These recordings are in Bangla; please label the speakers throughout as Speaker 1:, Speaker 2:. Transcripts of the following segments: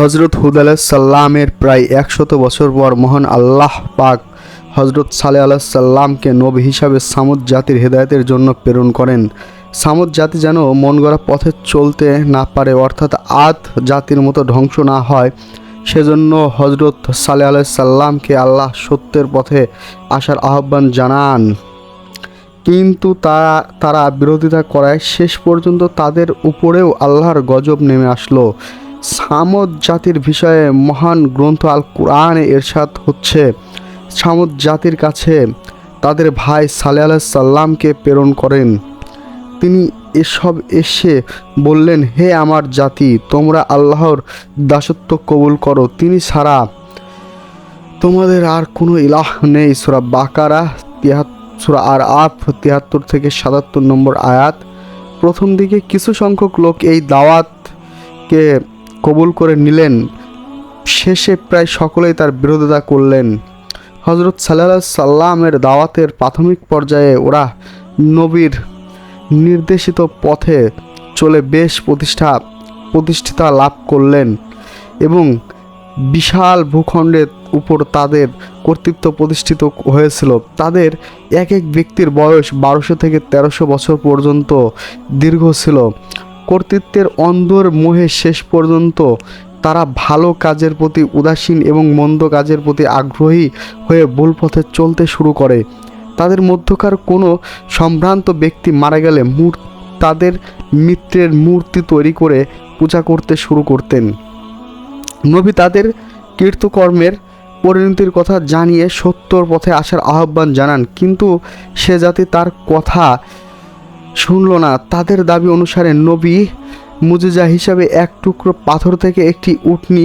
Speaker 1: হজরত হুদ সাল্লামের প্রায় একশত বছর পর মহান আল্লাহ পাক হজরত সালে আল্লাহ সাল্লামকে নবী হিসাবে সামুদ জাতির হেদায়তের জন্য প্রেরণ করেন। সামুদ জাতি যেন মন গড়া পথে চলতে না পারে, অর্থাৎ আদ জাতির মতো ধ্বংস না হয়, সেজন্য হজরত সালে আল্লাহ সাল্লামকে আল্লাহ সত্যের পথে আসার আহ্বান জানান। কিন্তু তারা তারা বিরোধিতা করায় শেষ পর্যন্ত তাদের উপরেও আল্লাহর গজব নেমে আসলো। সামদ জাতির বিষয়ে মহান গ্রন্থ আল কোরআনে এরশাদ হচ্ছে, সামদ জাতির কাছে তাদের ভাই সালে সাল্লামকে প্রেরণ করেন। তিনি এসব এসে বললেন, হে আমার জাতি, তোমরা আল্লাহর দাসত্ব কবুল করো। তিনি ছাড়া তোমাদের আর কোনো ইলাহ নেই। সুরা বাকারা তিয়াত্তর সুরা আর আফ তিয়াত্তর থেকে সাতাত্তর নম্বর আয়াত। প্রথম দিকে কিছু সংখ্যক লোক এই দাওয়াতকে কবুল করে নিলেন। শেষে প্রায় সকলেই তার বিরোধিতা করলেন। হজরত সাল্লাহ সাল্লামের দাওয়াতের প্রাথমিক পর্যায়ে ওরা নবীর নির্দেশিত পথে চলে বেশ প্রতিষ্ঠা, প্রতিষ্ঠিতা লাভ করলেন এবং বিশাল ভূখণ্ডের উপর তাদের কর্তৃত্ব প্রতিষ্ঠিত হয়েছিল। তাদের এক এক ব্যক্তির বয়স বারোশো থেকে তেরোশো বছর পর্যন্ত দীর্ঘ ছিল। কর্তৃত্বের অন্ধর মোহে শেষ পর্যন্ত তারা ভালো কাজের প্রতি উদাসীন এবং মন্দ কাজের প্রতি আগ্রহী হয়ে ভুল পথে চলতে শুরু করে। তাদের মধ্যকার কোনো সম্ভ্রান্ত ব্যক্তি মারা গেলে মূর তাদের মিত্রের মূর্তি তৈরি করে পূজা করতে শুরু করতেন। নবী তাদের কীর্তকর্মের পরিণতির কথা জানিয়ে সত্যর পথে আসার আহ্বান জানান, কিন্তু সে জাতি তার কথা শুনল না। তাদের দাবি অনুসারে নবী মুজিজা হিসাবে এক টুকরো পাথর থেকে একটি উটনি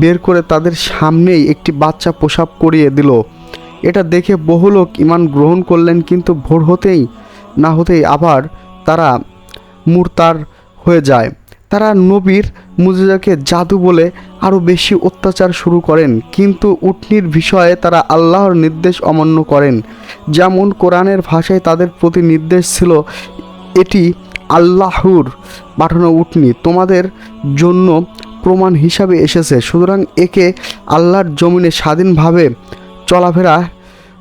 Speaker 1: বের করে তাদের সামনেই একটি বাচ্চা প্রসাব করিয়ে দিল। এটা দেখে বহু লোক ইমান গ্রহণ করলেন কিন্তু ভোর হতেই, না হতেই আবার তারা মুরতার হয়ে যায়। তারা নবীর মুজিজাকে জাদু বলে আরও বেশি অত্যাচার শুরু করেন, কিন্তু উটনির বিষয়ে তারা আল্লাহর নির্দেশ অমান্য করেন। যেমন কোরআনের ভাষায় তাদের প্রতি নির্দেশ ছিল এটি আল্লাহর পাঠানো উটনি। তোমাদের জন্য প্রমাণ হিসাবে এসেছে। সুতরাং একে আল্লাহর জমিনে স্বাধীনভাবে চলাফেরা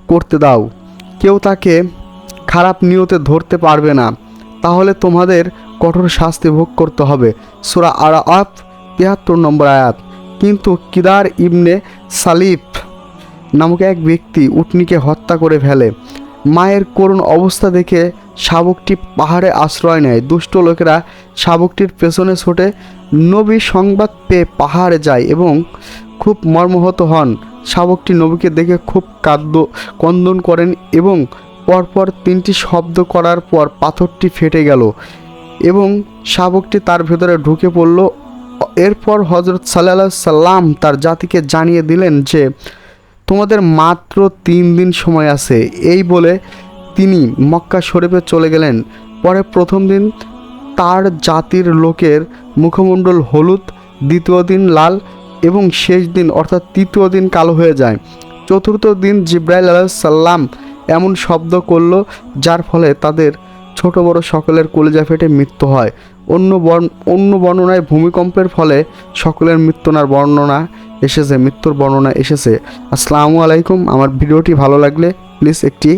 Speaker 1: করতে দাও। কেউ তাকে খারাপ নিয়তে ধরতে পারবে না। তাহলে তোমাদের কঠোর শাস্তি ভোগ করতে হবে। সুরা আর আপ তিয়াত্তর নম্বর আয়াত। কিন্তু কিদার ইবনে সালিফ নামক এক ব্যক্তি উটনিকে হত্যা করে ফেলে। মায়ের করুণ অবস্থা দেখে শাবকটি পাহাড়ে আশ্রয় নেয়। দুষ্ট লোকেরা শাবকটির পেছনে ছোটে নবী সংবাদ পেয়ে পাহাড়ে যায় এবং খুব মর্মহত হন। শাবকটি নবীকে দেখে খুব কাদ্য কন্দন করেন এবং পরপর তিনটি শব্দ করার পর পাথরটি ফেটে গেল এবং শাবকটি তার ভেতরে ঢুকে পড়ল। এরপর হজরত সাল্লাহ সাল্লাম তার জাতিকে জানিয়ে দিলেন যে তোমাদের মাত্র তিন দিন সময় আছে। এই বলে তিনি মক্কা শরীফে চলে গেলেন। পরে প্রথম দিন তার জাতির লোকের মুখমণ্ডল হলুদ, দ্বিতীয় দিন লাল এবং শেষ দিন অর্থাৎ তৃতীয় দিন কালো হয়ে যায়। চতুর্থ দিন জিব্রাইল আলাহ সাল্লাম এমন শব্দ করল যার ফলে তাদের ছোট বড় সকলের কলিজা ফেটে মৃত্যু হয়। অন্য বর্ণ অন্য বর্ণনায় ভূমিকম্পের ফলে সকলের মৃত্যুনার বর্ণনা এসেছে, মৃত্যুর বর্ণনা এসেছে। আসসালামু আলাইকুম। আমার ভিডিওটি ভালো লাগলে প্লিজ একটি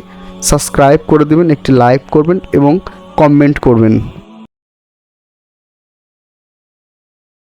Speaker 1: সাবস্ক্রাইব করে দেবেন, একটি লাইক করবেন এবং কমেন্ট করবেন।